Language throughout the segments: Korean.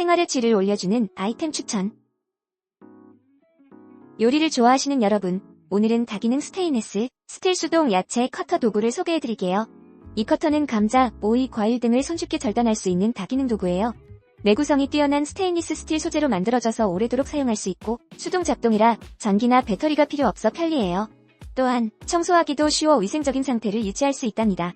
생활의 질을 올려주는 아이템 추천. 요리를 좋아하시는 여러분, 오늘은 다기능 스테인레스 스틸 수동 야채 커터 도구를 소개해드릴게요. 이 커터는 감자, 오이, 과일 등을 손쉽게 절단할 수 있는 다기능 도구예요. 내구성이 뛰어난 스테인리스 스틸 소재로 만들어져서 오래도록 사용할 수 있고 수동 작동이라 전기나 배터리가 필요 없어 편리해요. 또한 청소하기도 쉬워 위생적인 상태를 유지할 수 있답니다.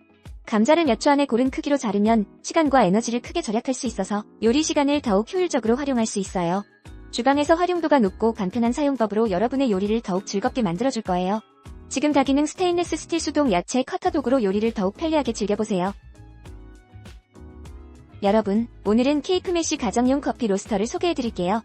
감자를 몇 초 안에 고른 크기로 자르면 시간과 에너지를 크게 절약할 수 있어서 요리 시간을 더욱 효율적으로 활용할 수 있어요. 주방에서 활용도가 높고 간편한 사용법으로 여러분의 요리를 더욱 즐겁게 만들어줄 거예요. 지금 다기능 스테인레스 스틸 수동 야채 커터 도구로 요리를 더욱 편리하게 즐겨보세요. 여러분, 오늘은 케이크 메쉬 가정용 커피 로스터를 소개해드릴게요.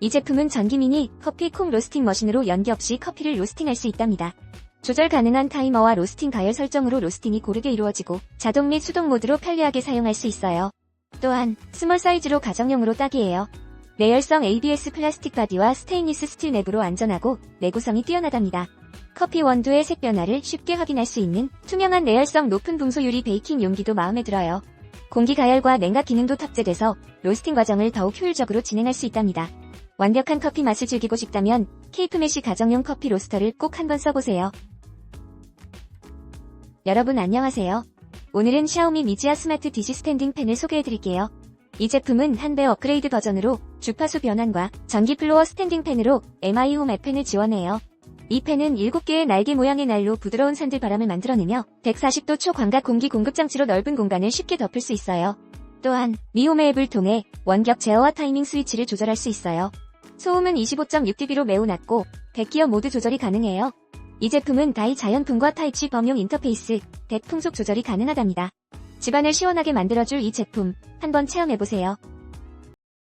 이 제품은 전기 미니 커피 콩 로스팅 머신으로 연기 없이 커피를 로스팅할 수 있답니다. 조절 가능한 타이머와 로스팅 가열 설정으로 로스팅이 고르게 이루어지고 자동 및 수동 모드로 편리하게 사용할 수 있어요. 또한 스몰 사이즈로 가정용으로 딱이에요. 내열성 ABS 플라스틱 바디와 스테인리스 스틸 내부로 안전하고 내구성이 뛰어나답니다. 커피 원두의 색 변화를 쉽게 확인할 수 있는 투명한 내열성 높은 분소 유리 베이킹 용기도 마음에 들어요. 공기 가열과 냉각 기능도 탑재돼서 로스팅 과정을 더욱 효율적으로 진행할 수 있답니다. 완벽한 커피 맛을 즐기고 싶다면 케이프 메시 가정용 커피 로스터를 꼭 한번 써보세요. 여러분 안녕하세요. 오늘은 샤오미 미지아 스마트 디시 스탠딩 팬을 소개해드릴게요. 이 제품은 한 배 업그레이드 버전으로 주파수 변환과 전기 플로어 스탠딩 팬으로 MI 홈 앱펜을 지원해요. 이 팬은 7개의 날개 모양의 날로 부드러운 산들 바람을 만들어내며 140도 초광각 공기 공급 장치로 넓은 공간을 쉽게 덮을 수 있어요. 또한 미홈 앱을 통해 원격 제어와 타이밍 스위치를 조절할 수 있어요. 소음은 25.6dB로 매우 낮고 100기어 모드 조절이 가능해요. 이 제품은 다이 자연풍과 타이치 범용 인터페이스, 대 풍속 조절이 가능하답니다. 집안을 시원하게 만들어줄 이 제품 한번 체험해보세요.